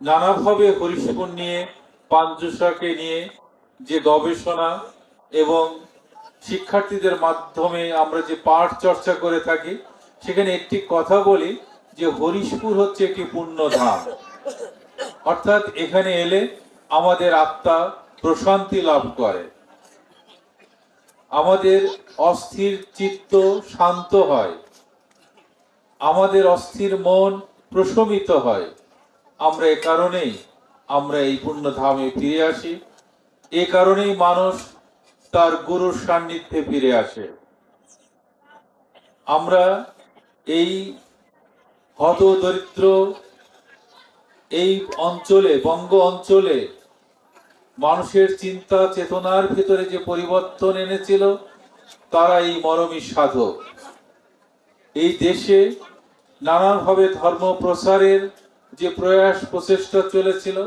নানাভাবে হরিশপুর নিয়ে পাঞ্জুসাকে নিয়ে যে গবেষণা এবং শিক্ষার্থীদের মাধ্যমে আমরা যে পাঠ চর্চা করে থাকি, সেখানে একটি কথা বলি যে হরিশপুর হচ্ছে একটি পুণ্য ধাম অর্থাৎ এখানে এলে আমাদের আত্মা প্রশান্তি লাভ করে। আমাদের অস্থির চিত্ত শান্ত হয়। আমাদের অস্থির মন প্রশমিত হয়। আমরা এ কারণেই, আমরা এই পুণ্য ধামে ফিরে আসি। এ কারণেই মানুষ তার গুরুর সান্নিধ্যে ফিরে আসে। আমরা এই হত দরিদ্র এই অঞ্চলে, বঙ্গ অঞ্চলে মানুষের চিন্তা চেতনার ভিতরে যে পরিবর্তন এনেছিল, তারা এই মরমী সাধক। এই দেশে নানানভাবে ধর্ম প্রসারের যে প্রয়াস প্রচেষ্টা চলেছিল